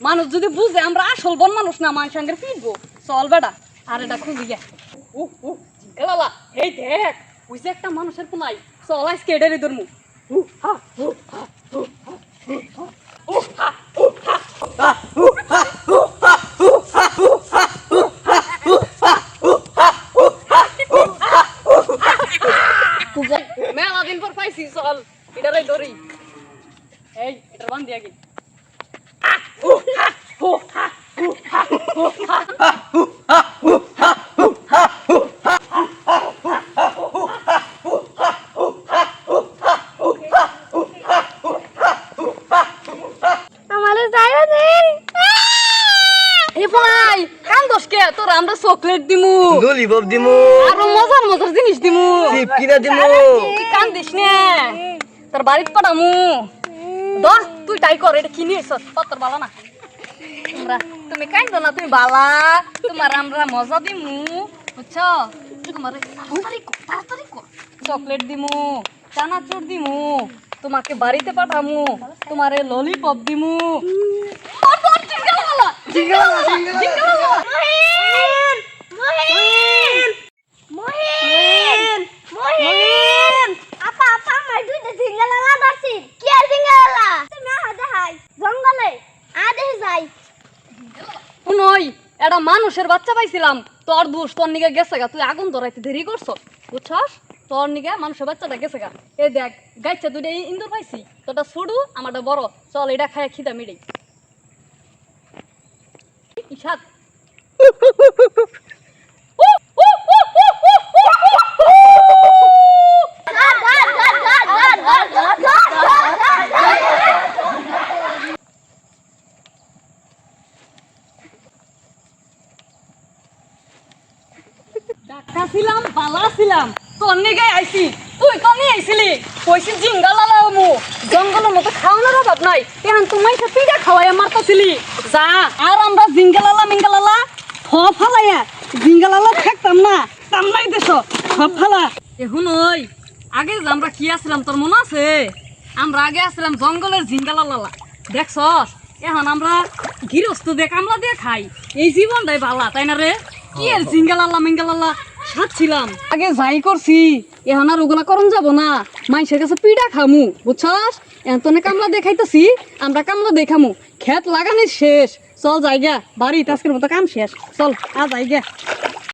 মানুষ যদি বুঝে আমরা আসল বন মানুষ না মানুষ সঙ্গে ফিরবো চল বেটা আর এটা খুঁজি গে উ জিঙ্গালালা এই দেখ ওই যে একটা মানুষের চল হা মেলা দিন পর পাইছি চল এটারে ধরি এই এটা বান দিয়া আমারে যাইও দিন এ ভাই কান দোষ কে তোর আমরা চকলেট দিমু। ললিপপ দিমু। আরও মজার মজার জিনিস দিমু। চিপ কিনা দিমু। তুই কান দিস নে। তোর বাড়িত পাঠামু দশ তুই তাই কর এটা কিনে এসছ পত্র বালা না। তোমরা তুমি কাইন্দ না তুমি বালা তোমার আমরা মজা দিমু বুঝছ তোমার তাড়াতাড়ি কর তাড়াতাড়ি কর চকলেট দিমু চানাচুর দিমু তোমাকে বাড়িতে পাঠামু তোমারে ললিপপ দিমু ওর তোর জিঙ্গালালা, জিঙ্গালালা, জিঙ্গালালা। মহিন মহিন মহিন মহিন আপা আপা আমার দুইটা সিঙ্গেলালা দাসি কি আর সিঙ্গেলালা তুমি আদে হাই জঙ্গলে আদে যাই নই এটা মানুষের বাচ্চা পাইছিলাম। তোর দোষ, তোর নিগে গেছে গা। তুই আগুন ধরাইতে দেরি করছ, বুঝছস? তোর নিকে মানুষের বাচ্চাটা গেছে গা। এ দেখ, গাইছে দুইটা ইন্দুর পাইছি তোটা ছোড়ু আমারটা বড়। চল, এটা খায় খিদা মিড়ে ইসাদ ডাক্তার ছিলাম বালা ছিলাম তোর নিগে আইছি। তুই নিয়ে আইছিলি? কইছি জিঙ্গা লালামু জঙ্গলের মতো খাওয়ানোর অভাব নাই। এখন তুমি পিঠা খাওয়াই মারতাছিলি যা। আর আমরা জিঙ্গা লালা মিঙ্গা লালা ফ ফালাইয়া। জিঙ্গা লালা থাকতাম না তাম নাই দেশ সব এখন ওই আগে আমরা কি আসছিলাম তোর মনে আছে? আমরা আগে আসছিলাম জঙ্গলের জিঙ্গা লালা দেখছস, এখন আমরা গৃহস্থ দিয়ে কামলা দিয়ে খাই এই জীবনটাই ভালা তাই না রে? কি এর জিঙ্গালাল্লা মিঙ্গালাল্লা খাচ্ছিলাম আগে যাই করছি, এখন আর ওগুলা করন যাব না। মাইসের কাছে পিঠা খামু, বুঝছাস? এখন তোনে কামলা দেখাইতেছি, আমরা কামলা দেখামু। খেত লাগানি শেষ। চল যাই গা বাড়ি আজকের মতো কাম শেষ। চল, আ যাই গা